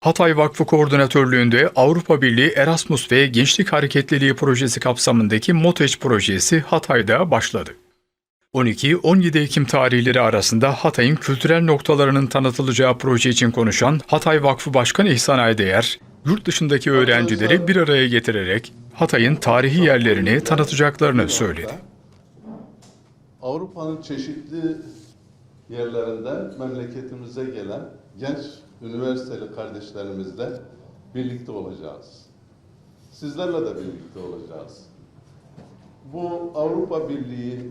Hatay Vakfı Koordinatörlüğünde Avrupa Birliği Erasmus ve Gençlik Hareketliliği Projesi kapsamındaki MOTEÇ projesi Hatay'da başladı. 12-17 Ekim tarihleri arasında Hatay'ın kültürel noktalarının tanıtılacağı proje için konuşan Hatay Vakfı Başkanı İhsan Aydeyer, yurt dışındaki öğrencileri bir araya getirerek Hatay'ın tarihi yerlerini tanıtacaklarını söyledi. Avrupa'nın çeşitli yerlerinden memleketimize gelen genç üniversiteli kardeşlerimizle birlikte olacağız. Sizlerle de birlikte olacağız. Bu Avrupa Birliği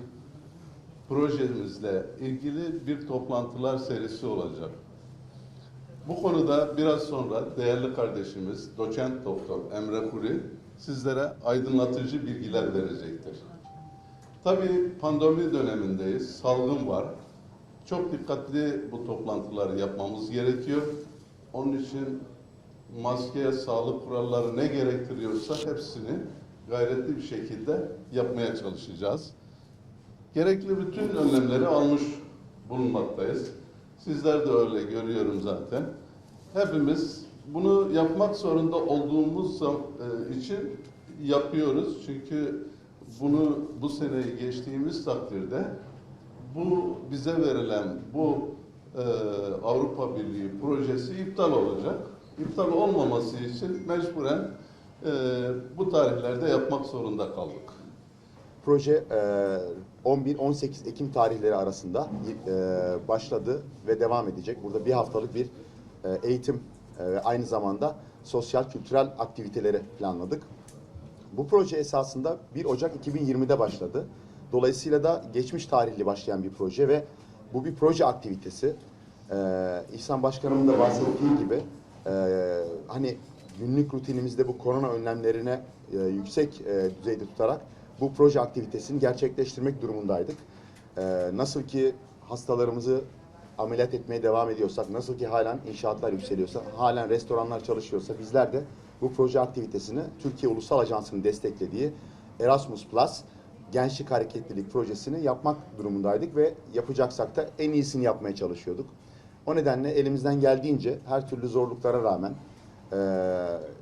projemizle ilgili bir toplantılar serisi olacak. Bu konuda biraz sonra değerli kardeşimiz doçent doktor Emre Kuri sizlere aydınlatıcı bilgiler verecektir. Tabii pandemi dönemindeyiz, salgın var. Çok dikkatli bu toplantıları yapmamız gerekiyor. Onun için maske, sağlık kuralları ne gerektiriyorsa hepsini gayretli bir şekilde yapmaya çalışacağız. Gerekli bütün önlemleri almış bulunmaktayız. Sizler de öyle görüyorum zaten. Hepimiz bunu yapmak zorunda olduğumuz e, için yapıyoruz. Çünkü bunu bu seneyi geçtiğimiz takdirde bu bize verilen bu e, Avrupa Birliği projesi iptal olacak. İptal olmaması için mecburen e, bu tarihlerde yapmak zorunda kaldık. Proje e, 11-18 Ekim tarihleri arasında e, başladı ve devam edecek. Burada bir haftalık bir e, eğitim e, ve aynı zamanda sosyal kültürel aktiviteleri planladık. Bu proje esasında 1 Ocak 2020'de başladı. Dolayısıyla da geçmiş tarihli başlayan bir proje ve bu bir proje aktivitesi. Ee, İhsan Başkanımın da bahsettiği gibi e, hani günlük rutinimizde bu korona önlemlerine e, yüksek e, düzeyde tutarak bu proje aktivitesini gerçekleştirmek durumundaydık. Ee, nasıl ki hastalarımızı ameliyat etmeye devam ediyorsak, nasıl ki halen inşaatlar yükseliyorsa, halen restoranlar çalışıyorsa bizler de bu proje aktivitesini Türkiye Ulusal Ajansı'nın desteklediği Erasmus Plus Gençlik Hareketlilik Projesi'ni yapmak durumundaydık ve yapacaksak da en iyisini yapmaya çalışıyorduk. O nedenle elimizden geldiğince her türlü zorluklara rağmen eee,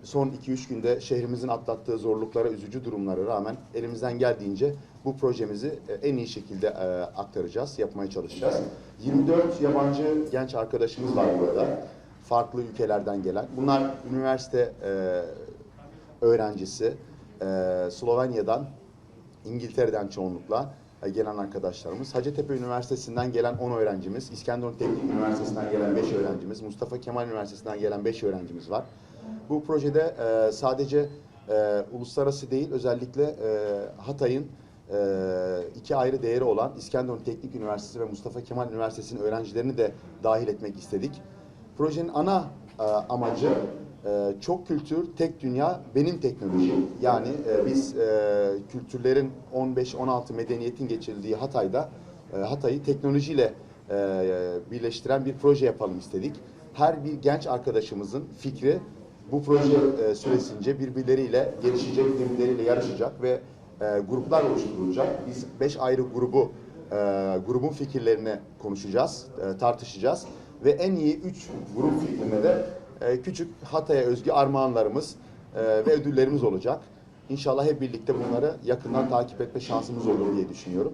son 2-3 günde şehrimizin atlattığı zorluklara, üzücü durumlara rağmen elimizden geldiğince bu projemizi e, en iyi şekilde e, aktaracağız, yapmaya çalışacağız. 24 yabancı genç arkadaşımız var burada. Farklı ülkelerden gelen. Bunlar üniversite e, öğrencisi. E, Slovenya'dan, İngiltere'den çoğunlukla e, gelen arkadaşlarımız. Hacettepe Üniversitesi'nden gelen 10 öğrencimiz, İskenderun Teknik Üniversitesi'nden gelen 5 öğrencimiz, Mustafa Kemal Üniversitesi'nden gelen 5 öğrencimiz var. Bu projede e, sadece e, uluslararası değil, özellikle e, Hatay'ın e, iki ayrı değeri olan İskenderun Teknik Üniversitesi ve Mustafa Kemal Üniversitesi'nin öğrencilerini de dahil etmek istedik. Projenin ana e, amacı e, çok kültür, tek dünya, benim teknoloji. Yani e, biz e, kültürlerin 15-16 medeniyetin geçirildiği Hatay'da e, Hatay'ı teknolojiyle birleştiren bir proje yapalım istedik. Her bir genç arkadaşımızın fikri bu proje süresince birbirleriyle gelişecek, birbirleriyle yarışacak ve gruplar oluşturulacak. Biz beş ayrı grubu grubun fikirlerini konuşacağız, tartışacağız ve en iyi üç grup fikrine de küçük Hatay'a özgü armağanlarımız e, ve ödüllerimiz olacak. İnşallah hep birlikte bunları yakından takip etme şansımız olur diye düşünüyorum.